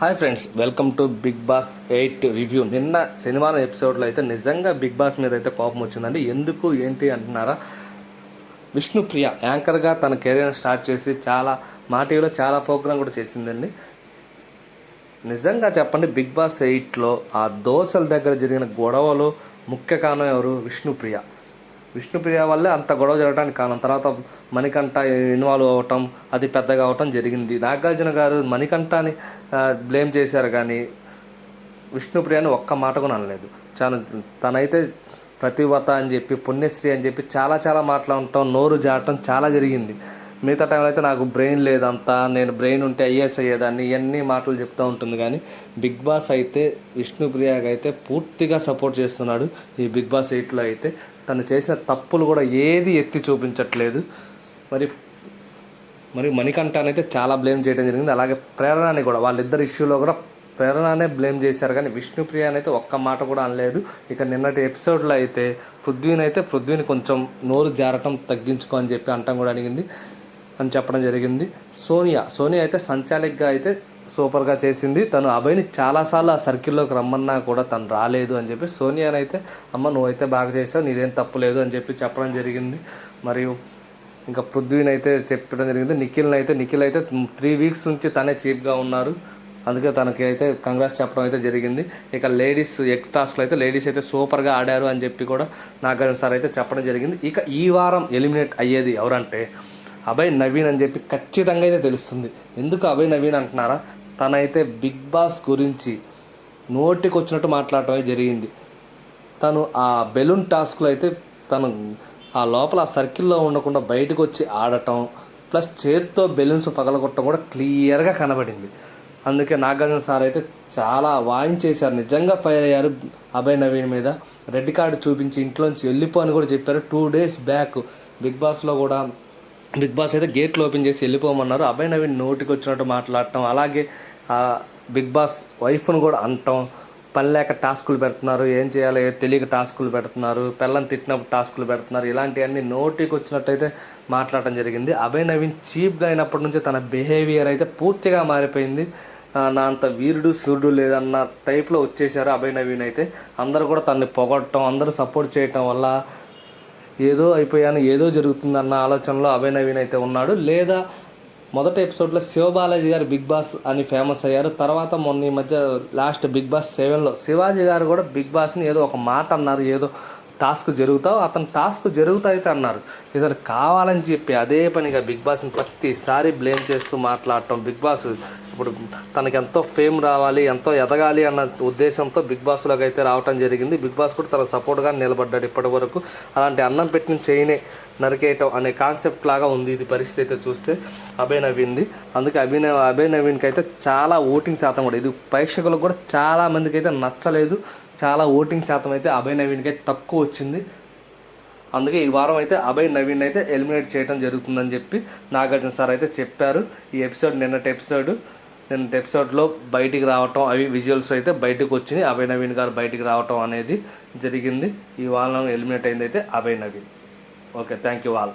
Hi friends welcome to Bigg Boss eight review. నిన్న శనివారం ఎపిసోడ్లో అయితే నిజంగా బిగ్ బాస్ మీద అయితే కోపం వచ్చిందండి. ఎందుకు ఏంటి అంటున్నారా? విష్ణుప్రియ యాంకర్గా తన కెరీర్ స్టార్ట్ చేసి చాలా మా టీవీలో చాలా ప్రోగ్రామ్ కూడా చేసిందండి. నిజంగా చెప్పండి బిగ్ బాస్ ఎయిట్లో ఆ దోశల దగ్గర జరిగిన గొడవలు ముఖ్య కారణం ఎవరు? విష్ణుప్రియ. విష్ణుప్రియ వల్లే అంత గొడవ జరగడానికి కారణం. తర్వాత మణికంఠ ఇన్వాల్వ్ అవ్వటం అది పెద్దగా అవటం జరిగింది. నాగార్జున గారు మణికంఠని బ్లేమ్ చేశారు కానీ విష్ణుప్రియని ఒక్క మాట కూడా అనలేదు. చాలా తనైతే ప్రతివత అని చెప్పి పుణ్యశ్రీ అని చెప్పి చాలా చాలా మాట్లాడటం నోరు జాడటం చాలా జరిగింది. మిగతా టైంలో అయితే నాకు బ్రెయిన్ లేదంతా నేను బ్రెయిన్ ఉంటే ఐఏఎస్ అయ్యేదాన్ని ఇవన్నీ మాటలు చెప్తూ ఉంటుంది కానీ బిగ్ బాస్ అయితే విష్ణుప్రియకి అయితే పూర్తిగా సపోర్ట్ చేస్తున్నాడు ఈ బిగ్ బాస్ ఎయిట్లో అయితే. తను చేసిన తప్పులు కూడా ఏది ఎత్తి చూపించట్లేదు. మరి మరి మణికంఠాన్ని అయితే చాలా బ్లేమ్ చేయడం జరిగింది. అలాగే ప్రేరణని కూడా వాళ్ళిద్దరు ఇష్యూలో కూడా ప్రేరణనే బ్లేమ్ చేశారు. కానీ విష్ణుప్రియ అయితే ఒక్క మాట కూడా అనలేదు. ఇక నిన్నటి ఎపిసోడ్లో అయితే పృథ్వీని అయితే పృథ్వీని కొంచెం నోరు జారటం తగ్గించుకో అని చెప్పి అంటం కూడా అడిగింది అని చెప్పడం జరిగింది. సోనియా సోనియా అయితే సంచాలిక్గా అయితే సూపర్గా చేసింది. తను అభయ్ని చాలాసార్లు ఆ సర్కిల్లోకి రమ్మన్నా కూడా తను రాలేదు అని చెప్పి సోనియాని అయితే అమ్మ నువ్వైతే బాగా చేసావు నీదేం తప్పు లేదు అని చెప్పి చెప్పడం జరిగింది. మరియు ఇంకా పృథ్వీని అయితే చెప్పడం జరిగింది. నిఖిల్ని అయితే నిఖిల్ అయితే త్రీ వీక్స్ నుంచి తనే చీఫ్గా ఉన్నారు. అందుకే తనకి అయితే కంగ్రాస్ చెప్పడం అయితే జరిగింది. ఇక లేడీస్ ఎక్స్ టాస్క్లో అయితే లేడీస్ అయితే సూపర్గా ఆడారు అని చెప్పి కూడా నాగార్జున సార్ అయితే చెప్పడం జరిగింది. ఇక ఈ వారం ఎలిమినేట్ అయ్యేది ఎవరంటే అభయ్ నవీన్ అని చెప్పి ఖచ్చితంగా అయితే తెలుస్తుంది. ఎందుకు అభయ్ నవీన్ అంటున్నారా? తనైతే బిగ్ బాస్ గురించి నోటికొచ్చినట్టు మాట్లాడటమే జరిగింది. తను ఆ బెలూన్ టాస్క్లో అయితే తను ఆ లోపల ఆ సర్కిల్లో ఉండకుండా బయటకు వచ్చి ఆడటం ప్లస్ చేతితో బెలూన్స్ పగలగొట్టడం కూడా క్లియర్గా కనబడింది. అందుకే నాగార్జున సార్ అయితే చాలా వాయించేశారు. నిజంగా ఫైర్ అయ్యారు అభయ్ నవీన్ మీద. రెడ్ కార్డు చూపించి ఇంట్లోంచి వెళ్ళిపో అని కూడా చెప్పారు. టూ డేస్ బ్యాక్ బిగ్ బాస్లో కూడా బిగ్ బాస్ అయితే గేట్లు ఓపెన్ చేసి వెళ్ళిపోమన్నారు. అభయ్ నవీన్ నోటికి వచ్చినట్టు మాట్లాడటం అలాగే బిగ్ బాస్ వైఫ్ను కూడా అంటాం. పని లేక టాస్కులు పెడుతున్నారు. ఏం చేయాలో ఏ తెలియక టాస్కులు పెడుతున్నారు. పిల్లని తిట్టినప్పుడు టాస్కులు పెడుతున్నారు. ఇలాంటివన్నీ నోటికి వచ్చినట్టయితే మాట్లాడటం జరిగింది. అభయ్ నవీన్ చీప్గా అయినప్పటి నుంచి తన బిహేవియర్ అయితే పూర్తిగా మారిపోయింది. నా అంత వీరుడు సూర్యుడు లేదన్న టైప్లో వచ్చేసారు అభయ్ నవీన్ అయితే. అందరూ కూడా తనని పొగడటం అందరూ సపోర్ట్ చేయటం వల్ల ఏదో అయిపోయాను ఏదో జరుగుతుందన్న ఆలోచనలో అభయ్ నవీన్ అయితే ఉన్నాడు. లేదా మొదటి ఎపిసోడ్లో శివబాలాజీ గారు బిగ్ బాస్ అని ఫేమస్ అయ్యారు. తర్వాత మొన్న ఈ మధ్య లాస్ట్ బిగ్ బాస్ సెవెన్లో శివాజీ గారు కూడా బిగ్ బాస్ని ఏదో ఒక మాట అన్నారు ఏదో టాస్క్ జరుగుతావు అతను టాస్క్ జరుగుతాయితే అన్నారు. ఇతను కావాలని చెప్పి అదే పనిగా బిగ్ బాస్ని ప్రతిసారి బ్లేమ్ చేస్తూ మాట్లాడటం బిగ్ బాస్. ఇప్పుడు తనకి ఎంతో ఫేమ్ రావాలి ఎంతో ఎదగాలి అన్న ఉద్దేశంతో బిగ్ బాస్లోకి అయితే రావటం జరిగింది. బిగ్ బాస్ కూడా తన సపోర్ట్గా నిలబడ్డాడు ఇప్పటి వరకు. అలాంటి అన్నం పెట్టిన చైనే నరికేయటం అనే కాన్సెప్ట్ లాగా ఉంది ఇది పరిస్థితి అయితే చూస్తే అభయ్ నవీన్ది. అందుకే అభినవ్ అభయ్ నవీన్కి అయితే చాలా ఓటింగ్ శాతం కూడా ఇది ప్రేక్షకులకు కూడా చాలా మందికి అయితే నచ్చలేదు. చాలా ఓటింగ్ శాతం అయితే అభయ్ నవీన్కి అయితే తక్కువ వచ్చింది. అందుకే ఈ వారం అయితే అభయ్ నవీన్ అయితే ఎలిమినేట్ చేయడం జరుగుతుందని చెప్పి నాగార్జున సార్ అయితే చెప్పారు. ఈ ఎపిసోడ్ నిన్నటి ఎపిసోడ్ నిన్నటి ఎపిసోడ్లో బయటికి రావటం అవి విజువల్స్ అయితే బయటకు వచ్చినాయి. అభయ్ నవీన్ గారు బయటికి రావటం అనేది జరిగింది. ఈ వారం ఎలిమినేట్ అయింది అయితే Abhay Naveen. Okay thank you wall